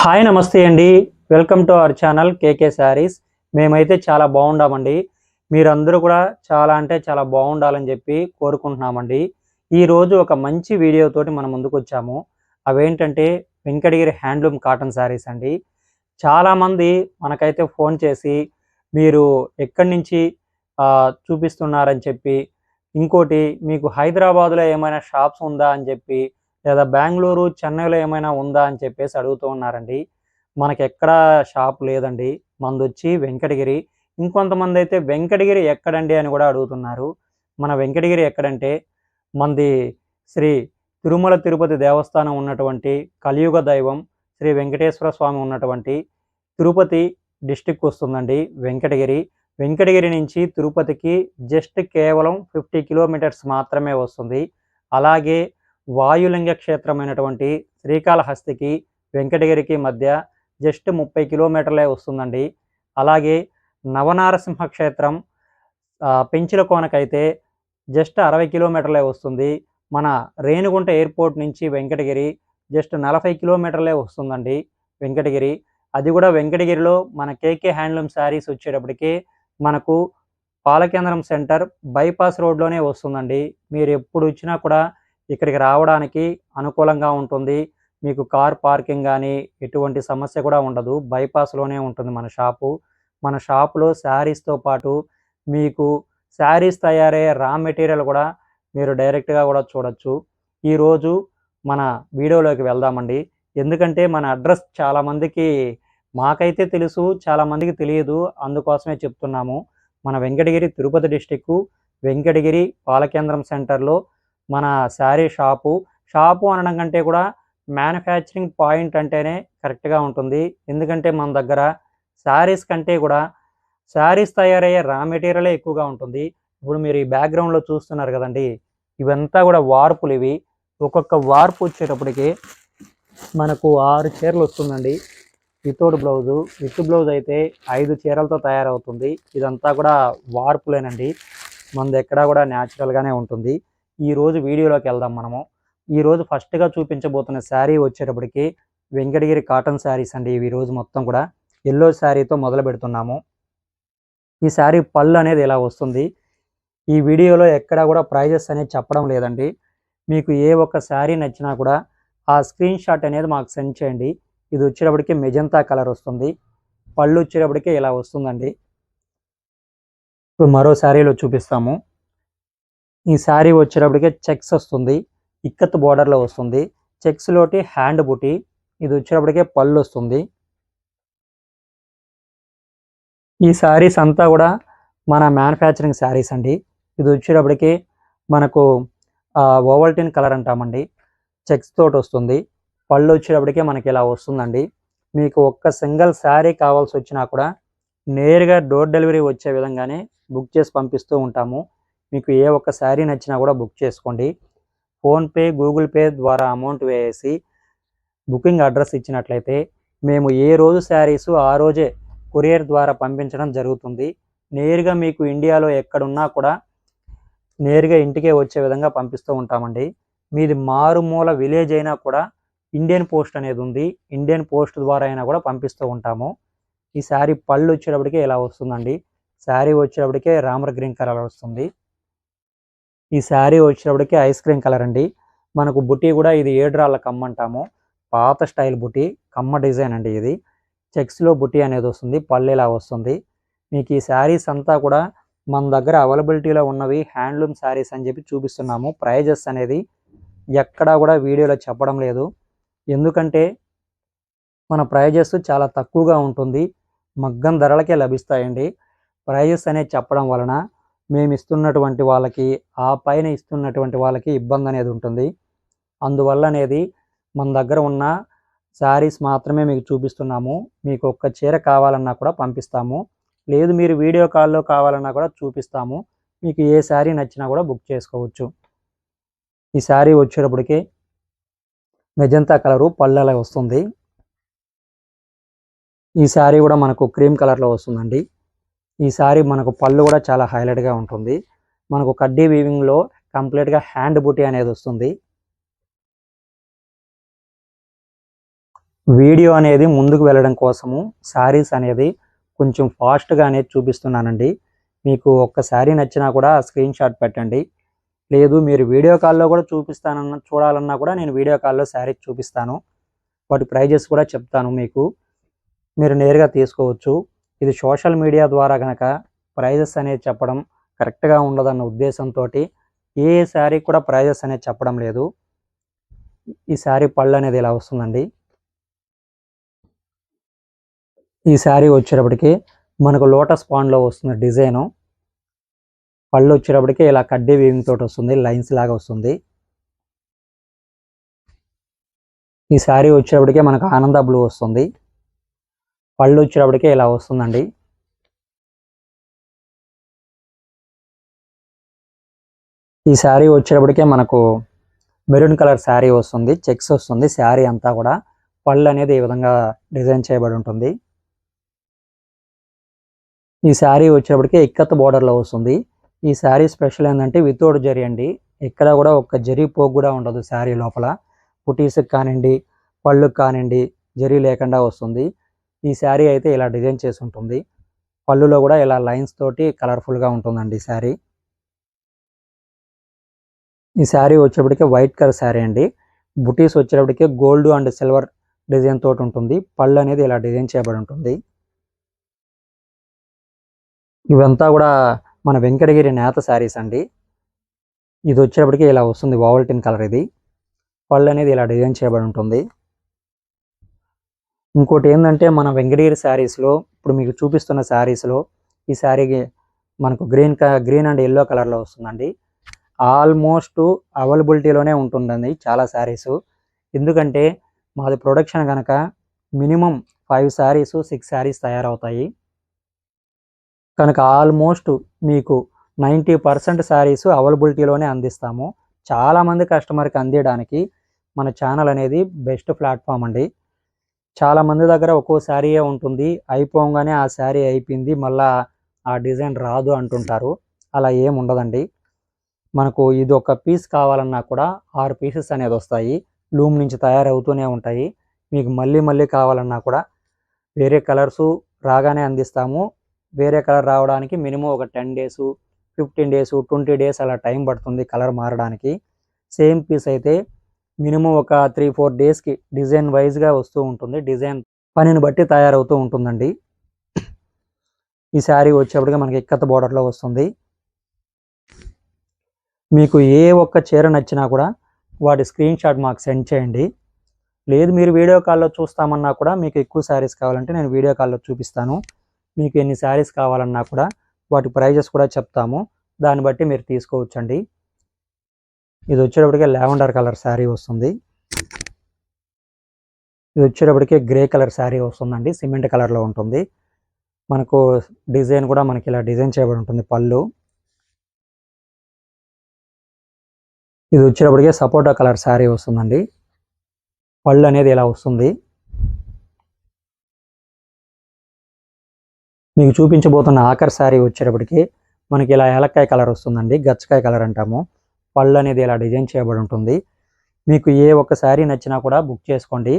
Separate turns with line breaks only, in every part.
Hi నమస్తే అండి. Welcome to our channel KK Sarees మేమైతే చాలా బాగుండామండి. మీరందరూ కూడా చాలా అంటే చాలా బాగుండాలని చెప్పి కోరుకుంటున్నామండి. ఈరోజు ఒక మంచి వీడియోతోటి మనం ముందుకు వచ్చాము. అవేంటంటే వెంకటగిరి హ్యాండ్లూమ్ కాటన్ శారీస్ అండి. చాలామంది మనకైతే ఫోన్ చేసి మీరు ఎక్కడి నుంచి చూపిస్తున్నారని చెప్పి ఇంకోటి మీకు హైదరాబాద్లో ఏమైనా షాప్స్ ఉందా అని చెప్పి లేదా బెంగళూరు చెన్నైలో ఏమైనా ఉందా అని చెప్పేసి అడుగుతూ ఉన్నారండి. మనకి ఎక్కడ షాప్ లేదండి. మంది వచ్చి వెంకటగిరి ఇంకొంతమంది అయితే వెంకటగిరి ఎక్కడండి అని కూడా అడుగుతున్నారు. మన వెంకటగిరి ఎక్కడంటే మంది శ్రీ తిరుమల తిరుపతి దేవస్థానం ఉన్నటువంటి కలియుగ దైవం శ్రీ వెంకటేశ్వర స్వామి ఉన్నటువంటి తిరుపతి డిస్టిక్ వస్తుందండి వెంకటగిరి. వెంకటగిరి నుంచి తిరుపతికి జస్ట్ కేవలం ఫిఫ్టీ కిలోమీటర్స్ మాత్రమే వస్తుంది. అలాగే వాయులింగ క్షేత్రమైనటువంటి శ్రీకాళహస్తికి వెంకటగిరికి మధ్య జస్ట్ ముప్పై కిలోమీటర్లే వస్తుందండి. అలాగే నవనారసింహ క్షేత్రం పెంచిల పెంచుల కోనకైతే జస్ట్ అరవై కిలోమీటర్లే వస్తుంది. మన రేణిగుంట ఎయిర్పోర్ట్ నుంచి వెంకటగిరి జస్ట్ నలభై కిలోమీటర్లే వస్తుందండి వెంకటగిరి. అది కూడా వెంకటగిరిలో మన కేకే హ్యాండ్లూమ్ శారీస్ వచ్చేటప్పటికి మనకు పాలకేంద్రం సెంటర్ బైపాస్ రోడ్లోనే వస్తుందండి. మీరు ఎప్పుడు వచ్చినా కూడా ఇక్కడికి రావడానికి అనుకూలంగా ఉంటుంది. మీకు కార్ పార్కింగ్ కానీ ఎటువంటి సమస్య కూడా ఉండదు. బైపాస్లోనే ఉంటుంది మన షాపు. మన షాపులో శారీస్తో పాటు మీకు శారీస్ తయారయ్యే రా మెటీరియల్ కూడా మీరు డైరెక్ట్గా కూడా చూడొచ్చు. ఈరోజు మన వీడియోలోకి వెళ్దామండి. ఎందుకంటే మన అడ్రస్ చాలామందికి మాకైతే తెలుసు చాలామందికి తెలియదు. అందుకోసమే చెప్తున్నాము. మన వెంకటగిరి తిరుపతి డిస్టిక్ వెంకటగిరి పాలకేంద్రం సెంటర్లో మన శారీ షాపు. షాపు అనడం కంటే కూడా మ్యానుఫ్యాక్చరింగ్ పాయింట్ అంటేనే కరెక్ట్గా ఉంటుంది. ఎందుకంటే మన దగ్గర శారీస్ కంటే కూడా శారీస్ తయారయ్యే రా మెటీరియలే ఎక్కువగా ఉంటుంది. ఇప్పుడు మీరు ఈ బ్యాక్గ్రౌండ్లో చూస్తున్నారు కదండి. ఇవంతా కూడా వార్పులు ఇవి. ఒక్కొక్క వార్పు వచ్చేటప్పటికి మనకు ఆరు చీరలు వస్తుందండి. Without blouse. విత్ బ్లౌజ్ అయితే ఐదు చీరలతో తయారవుతుంది. ఇదంతా కూడా వార్పులేనండి. మనది ఎక్కడా కూడా న్యాచురల్గానే ఉంటుంది. ఈ రోజు వీడియోలోకి వెళ్దాం మనము. ఈ రోజు ఫస్ట్గా చూపించబోతున్న శారీ వచ్చేటప్పటికి వెంకటగిరి కాటన్ శారీస్ అండి. ఇవి ఈ రోజు మొత్తం కూడా ఎల్లో శారీతో మొదలు పెడుతున్నాము. ఈ శారీ పళ్ళు అనేది ఇలా వస్తుంది. ఈ వీడియోలో ఎక్కడా కూడా ప్రైజెస్ అనేది చెప్పడం లేదండి. మీకు ఏ ఒక్క శారీ నచ్చినా కూడా ఆ స్క్రీన్ షాట్ అనేది మాకు సెండ్ చేయండి. ఇది వచ్చేటప్పటికి మెజంతా కలర్ వస్తుంది. పళ్ళు వచ్చేటప్పటికి ఇలా వస్తుందండి. ఇప్పుడు మరో శారీలో చూపిస్తాము. ఈ శారీ వచ్చేటప్పటికే చెక్స్ వస్తుంది ఇక్కత్ బోర్డర్లో వస్తుంది. చెక్స్లోటి హ్యాండ్ బుటీ ఇది వచ్చేటప్పటికే పళ్ళు వస్తుంది. ఈ శారీస్ అంతా కూడా మన మ్యానుఫ్యాక్చరింగ్ శారీస్ అండి. ఇది వచ్చేటప్పటికి మనకు ఓవల్టిన్ కలర్ అంటామండి. చెక్స్ తోటి వస్తుంది. పళ్ళు వచ్చేటప్పటికే మనకి ఇలా వస్తుందండి. మీకు ఒక్క సింగిల్ శారీ కావాల్సి వచ్చినా కూడా నేరుగా డోర్ డెలివరీ వచ్చే విధంగానే బుక్ చేసి పంపిస్తూ ఉంటాము. మీకు ఏ ఒక్క శారీ నచ్చినా కూడా బుక్ చేసుకోండి. ఫోన్పే గూగుల్ పే ద్వారా అమౌంట్ వేసి బుకింగ్ అడ్రస్ ఇచ్చినట్లయితే మేము ఏ రోజు శారీస్ ఆ రోజే కొరియర్ ద్వారా పంపించడం జరుగుతుంది. నేరుగా మీకు ఇండియాలో ఎక్కడున్నా కూడా నేరుగా ఇంటికే వచ్చే విధంగా పంపిస్తూ ఉంటామండి. మీది మారుమూల విలేజ్ అయినా కూడా ఇండియన్ పోస్ట్ అనేది ఉంది. ఇండియన్ పోస్ట్ ద్వారా అయినా కూడా పంపిస్తూ ఉంటాము. ఈ శారీ పళ్ళు వచ్చేటప్పటికే ఇలా వస్తుందండి. శారీ వచ్చేటప్పటికే రామర్ గ్రీన్ కలర్ వస్తుంది. ఈ శారీ వచ్చేటప్పటికి ఐస్ క్రీమ్ కలర్ అండి. మనకు బుటీ కూడా ఇది ఏడురాళ్ళ కమ్మ అంటాము. పాత స్టైల్ బుటీ కమ్మ డిజైన్ అండి ఇది. చెక్స్లో బుటీ అనేది వస్తుంది పల్లెలా వస్తుంది. మీకు ఈ శారీస్ అంతా కూడా మన దగ్గర అవైలబిలిటీలో ఉన్నవి హ్యాండ్లూమ్ శారీస్ అని చెప్పి చూపిస్తున్నాము. ప్రైజెస్ అనేది ఎక్కడా కూడా వీడియోలో చెప్పడం లేదు. ఎందుకంటే మన ప్రైజెస్ చాలా తక్కువగా ఉంటుంది. మగ్గం ధరలకే లభిస్తాయండి. ప్రైజెస్ అనేది చెప్పడం వలన మేము ఇస్తున్నటువంటి వాళ్ళకి ఆ పైన ఇస్తున్నటువంటి వాళ్ళకి ఇబ్బంది అనేది ఉంటుంది. అందువల్ల అనేది మన దగ్గర ఉన్న శారీస్ మాత్రమే మీకు చూపిస్తున్నాము. మీకు ఒక్క చీర కావాలన్నా కూడా పంపిస్తాము. లేదు మీరు వీడియో కాల్లో కావాలన్నా కూడా చూపిస్తాము. మీకు ఏ శారీ నచ్చినా కూడా బుక్ చేసుకోవచ్చు. ఈ శారీ వచ్చేటప్పటికి మెజంతా కలరు పళ్ళలా వస్తుంది. ఈ శారీ కూడా మనకు క్రీమ్ కలర్లో వస్తుందండి. ఈ సారీ మనకు పళ్ళు కూడా చాలా హైలైట్గా ఉంటుంది. మనకు కడ్డీ వీవింగ్లో కంప్లీట్గా హ్యాండ్ బుటీ అనేది వస్తుంది. వీడియో అనేది ముందుకు వెళ్ళడం కోసము శారీస్ అనేది కొంచెం ఫాస్ట్గా అనేది చూపిస్తున్నానండి. మీకు ఒక్క శారీ నచ్చినా కూడా స్క్రీన్ షాట్ పెట్టండి. లేదు మీరు వీడియో కాల్లో కూడా చూపిస్తానన్న చూడాలన్నా కూడా నేను వీడియో కాల్లో శారీ చూపిస్తాను. వాటి ప్రైజెస్ కూడా చెప్తాను మీకు. మీరు నేరుగా తీసుకోవచ్చు. ఇది సోషల్ మీడియా ద్వారా కనుక ప్రైజెస్ అనేది చెప్పడం కరెక్ట్గా ఉండదన్న ఉద్దేశంతో ఏ శారీ కూడా ప్రైజెస్ అనేది చెప్పడం లేదు. ఈ శారీ పళ్ళు అనేది ఇలా వస్తుందండి. ఈ శారీ వచ్చేటప్పటికి మనకు లోటస్ పాండ్లో వస్తుంది డిజైను. పళ్ళు వచ్చేటప్పటికి ఇలా కడ్డీ వీవింగ్ తోటి వస్తుంది లైన్స్ లాగా వస్తుంది. ఈ శారీ వచ్చేటప్పటికే మనకు ఆనంద బ్లూ వస్తుంది. పళ్ళు వచ్చేటప్పటికే ఇలా వస్తుందండి. ఈ శారీ వచ్చేటప్పటికే మనకు మెరూన్ కలర్ శారీ వస్తుంది చెక్స్ వస్తుంది శారీ అంతా కూడా పళ్ళు అనేది ఈ విధంగా డిజైన్ చేయబడి ఉంటుంది. ఈ శారీ వచ్చేటప్పటికి ఇక్కత్ బోర్డర్లో వస్తుంది. ఈ శారీ స్పెషల్ ఏంటంటే వితౌట్ జరీ అండి. ఇక్కడ కూడా ఒక జరీ పోగు కూడా ఉండదు శారీ లోపల. పుటీస్కి కానివ్వండి పళ్ళుకి కానివ్వండి జరీ లేకుండా వస్తుంది. ఈ శారీ అయితే ఇలా డిజైన్ చేసి ఉంటుంది పళ్ళులో కూడా ఇలా లైన్స్ తోటి కలర్ఫుల్గా ఉంటుందండి ఈ శారీ. ఈ శారీ వచ్చేప్పటికి వైట్ కలర్ శారీ అండి. బుటీస్ వచ్చేటప్పటికి గోల్డ్ అండ్ సిల్వర్ డిజైన్ తోటి ఉంటుంది. పళ్ళు అనేది ఇలా డిజైన్ చేయబడి ఉంటుంది. ఇవంతా కూడా మన వెంకటగిరి నేత శారీస్ అండి. ఇది వచ్చేటప్పటికి ఇలా వస్తుంది వావల్టిన్ కలర్ ఇది. పళ్ళు అనేది ఇలా డిజైన్ చేయబడి ఉంటుంది. ఇంకోటి ఏంటంటే మన వెంకటగిరి శారీస్లో ఇప్పుడు మీకు చూపిస్తున్న శారీస్లో ఈ శారీకి మనకు గ్రీన్ గ్రీన్ అండ్ ఎల్లో కలర్లో వస్తుందండి. ఆల్మోస్ట్ అవైలబిలిటీలోనే ఉంటుందండి చాలా శారీస్ ఎందుకంటే మాది ప్రొడక్షన్ కనుక minimum five saris six saris తయారవుతాయి. కనుక ఆల్మోస్ట్ మీకు నైంటీ పర్సెంట్ శారీస్ అవైలబిలిటీలోనే అందిస్తాము. చాలామంది కస్టమర్కి అందించడానికి మన ఛానల్ అనేది బెస్ట్ ప్లాట్ఫామ్ అండి. చాలా మంది దగ్గర ఒక్కో శారీయే ఉంటుంది. అయిపోగానే ఆ శారీ అయిపోయింది. మళ్ళా ఆ డిజైన్ రాదు అంటుంటారు. అలా ఏం ఉండదండి. మనకు ఇది ఒక పీస్ కావాలన్నా కూడా ఆరు పీసెస్ అనేది వస్తాయి. లూమ్ నుంచి తయారవుతూనే ఉంటాయి. మీకు మళ్ళీ మళ్ళీ కావాలన్నా కూడా వేరే కలర్సు రాగానే అందిస్తాము. వేరే కలర్ రావడానికి మినిమం ఒక ten days fifteen days twenty days అలా టైం పడుతుంది కలర్ మారడానికి. సేమ్ పీస్ అయితే మినిమం ఒక త్రీ ఫోర్ డేస్కి డిజైన్ వైజ్గా వస్తూ ఉంటుంది. డిజైన్ పనిని బట్టి తయారవుతూ ఉంటుందండి. ఈ శారీ వచ్చేప్పటికి మనకి ఇక్కత బోర్డర్లో వస్తుంది. మీకు ఏ ఒక్క చీర నచ్చినా కూడా వాటి స్క్రీన్ షాట్ మాకు సెండ్ చేయండి. లేదు మీరు వీడియో కాల్లో చూస్తామన్నా కూడా మీకు ఎక్కువ శారీస్ కావాలంటే నేను వీడియో కాల్లో చూపిస్తాను. మీకు ఎన్ని శారీస్ కావాలన్నా కూడా వాటి ప్రైజెస్ కూడా చెప్తాము. దాన్ని బట్టి మీరు తీసుకోవచ్చండి. ఇది వచ్చేటప్పటికే లావెండర్ కలర్ శారీ వస్తుంది. ఇది వచ్చేటప్పటికే గ్రే కలర్ శారీ వస్తుందండి. సిమెంట్ కలర్లో ఉంటుంది. మనకు డిజైన్ కూడా మనకి ఇలా డిజైన్ చేయబడి ఉంటుంది పళ్ళు. ఇది వచ్చేటప్పటికే సపోటా కలర్ శారీ వస్తుందండి. పళ్ళు అనేది ఇలా వస్తుంది. మీకు చూపించబోతున్న ఆఖరి శారీ వచ్చేటప్పటికి మనకి ఇలా ఏలక్కాయ కలర్ వస్తుందండి. గచ్చకాయ కలర్ అంటాము. పళ్ళు అనేది ఇలా డిజైన్ చేయబడి ఉంటుంది. మీకు ఏ ఒక్క శారీ నచ్చినా కూడా బుక్ చేసుకోండి.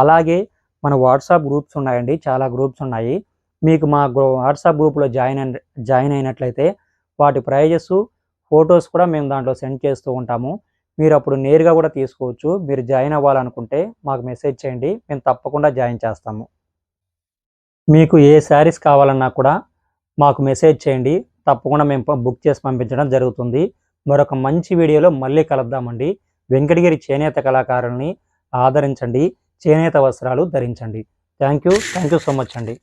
అలాగే మన వాట్సాప్ గ్రూప్స్ ఉన్నాయండి. చాలా గ్రూప్స్ ఉన్నాయి. మీకు మా వాట్సాప్ గ్రూప్లో జాయిన్ జాయిన్ అయినట్లయితే వాటి ప్రైజెస్ ఫొటోస్ కూడా మేము దాంట్లో సెండ్ చేస్తూ ఉంటాము. మీరు అప్పుడు నేరుగా కూడా తీసుకోవచ్చు. మీరు జాయిన్ అవ్వాలనుకుంటే మాకు మెసేజ్ చేయండి. మేము తప్పకుండా జాయిన్ చేస్తాము. మీకు ఏ శారీస్ కావాలన్నా కూడా మాకు మెసేజ్ చేయండి. తప్పకుండా మేము బుక్ చేసి పంపించడం జరుగుతుంది. మరొక మంచి వీడియోలో మళ్ళీ కలుద్దామండి. వెంకటగిరి చేనేత కళాకారుల్ని ఆదరించండి. చేనేత వస్త్రాలు ధరించండి. Thank you thank you so much అండి.